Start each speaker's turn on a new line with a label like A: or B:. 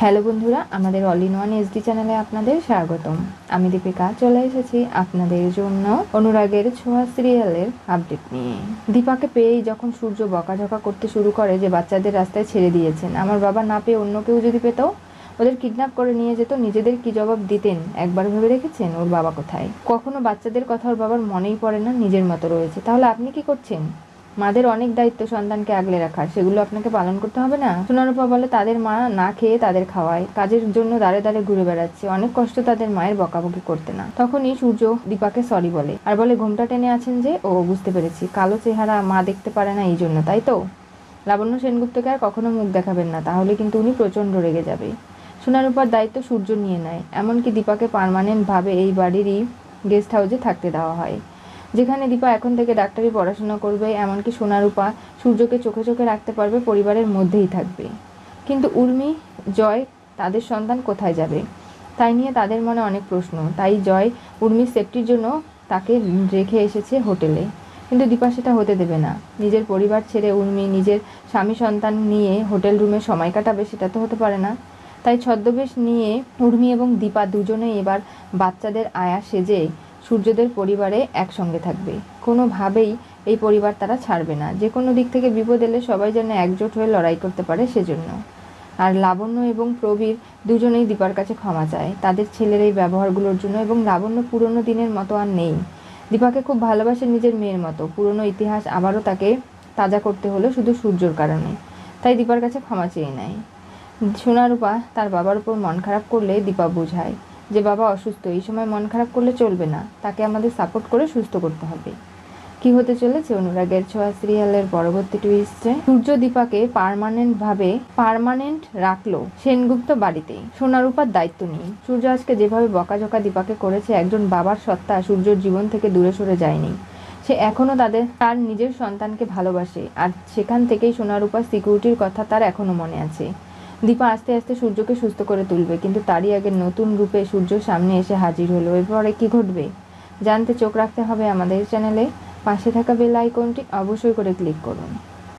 A: Hello বন্ধুরা, আমাদের all in one SD চ্যানেলে আপনাদের স্বাগতম। আমি দীপিকা, চলে এসেছি আপনাদের জন্য অনুরাগের ছোঁয়া সিরিয়ালের আপডেট নিয়ে। দীপাকে পেয়েই যখন সূর্য বকাঝকা করতে শুরু করে যে বাচ্চাদের রাস্তায় ছেড়ে দিয়েছেন, আমার বাবা না পেয়ে অন্য কেউ যদি পেত, ওদের কিডন্যাপ করে নিয়ে যেত, নিজেদের কি জবাব দিতেন? একবার ভেবে রেখেছেন ওর বাবা কোথায়? কখনো বাচ্চাদের কথা ওর বাবার মনেই পড়ে না, নিজের মতো রয়েছে। তাহলে আপনি কি করছেন? মাদের অনেক দায়িত্ব সন্তানকে আগলে রাখার, সেগুলো আপনাকে পালন করতে হবে না। সোনারূপা বলে, তাদের মা না খেয়ে তাদের খাওয়ায়, কাজের জন্য দাঁড়ে দাঁড়ে ঘুরে বেড়াচ্ছে, অনেক কষ্ট তাদের মায়ের বকাবকি করতে না। তখনই সূর্য দীপাকে সরি বলে, আর বলে, ঘুমটা টেনে আছেন যে? ও, বুঝতে পেরেছি, কালো চেহারা মা দেখতে পারে না এই জন্য, তাই তো? লাবণ্য সেনগুপ্তকে আর কখনো মুখ দেখাবেন না, তাহলে কিন্তু উনি প্রচণ্ড রেগে যাবে। সোনারূপার দায়িত্ব সূর্য নিয়ে নেয়, এমনকি দীপাকে পার্মানেন্টভাবে এই বাড়িরই গেস্ট হাউসে থাকতে দেওয়া হয়। যেখানে দীপা এখন থেকে ডাক্তারি পড়াশোনা করবে, এমনকি সোনারূপা সূর্যকে চোখে চোখে রাখতে পারবে, পরিবারের মধ্যেই থাকবে। কিন্তু উর্মি, জয়, তাদের সন্তান কোথায় যাবে? তাই নিয়ে তাদের মনে অনেক প্রশ্ন। তাই জয় উর্মির সেফটির জন্য তাকে রেখে এসেছে হোটেলে। কিন্তু দীপা সেটা হতে দেবে না। নিজের পরিবার ছেড়ে উর্মি নিজের স্বামী সন্তান নিয়ে হোটেল রুমে সময় কাটাবে, সেটা তো হতে পারে না। তাই ছদ্মবেশ নিয়ে উর্মি এবং দীপা দুজনেই এবার বাচ্চাদের আয়া সেজে সূর্যদের পরিবারে একসঙ্গে থাকবে। কোনোভাবেই এই পরিবার তারা ছাড়বে না। যে কোনো দিক থেকে বিপদ এলে সবাই যেন একজোট হয়ে লড়াই করতে পারে সেজন্য। আর লাবণ্য এবং প্রবীর দুজনেই দীপার কাছে ক্ষমা চায়। তাদের ছেলের এই ব্যবহারগুলোর জন্য এবং লাবণ্য পুরনো দিনের মতো আর নেই। দীপাকে খুব ভালোবাসে নিজের মেয়ের মতো। পুরনো ইতিহাস আবারও তাকে তাজা করতে হলো শুধু সূর্যর কারণে। তাই দীপার কাছে ক্ষমা চেয়ে নেয়। সোনারূপা তার বাবার উপর মন খারাপ করলে দীপা বোঝায় যে বাবা অসুস্থ, এই সময় মন খারাপ করলে চলবে না। তাকে আমাদের সাপোর্ট করে সুস্থ করতে হবে। কি হতে চলেছে? অনুরাগের ছোঁয়া সিরিয়ালের পরবর্তী টুইস্টে সূর্য দীপাকে পার্মানেন্ট ভাবে পার্মানেন্ট রাখল সেনগুপ্ত বাড়িতেই সোনারূপার দায়িত্ব নিয়ে। সূর্য আজকে যেভাবে বকাঝকা দীপাকে করেছে, একজন বাবার সত্তা সূর্যর জীবন থেকে দূরে সরে যায়নি। সে এখনও তাদের, তার নিজের সন্তানকে ভালোবাসে। আর সেখান থেকেই সোনারূপার সিকিউরিটির কথা তার এখনও মনে আছে। দীপা আস্তে আস্তে সূর্যকে সুস্থ করে তুলবে, কিন্তু তারই আগে নতুন রূপে সূর্য সামনে এসে হাজির হলো। এরপরে কি ঘটবে? জানতে চোখ রাখতে হবে আমাদের চ্যানেলে। পাশে থাকা বেল আইকনটি অবশ্যই করে ক্লিক করুন।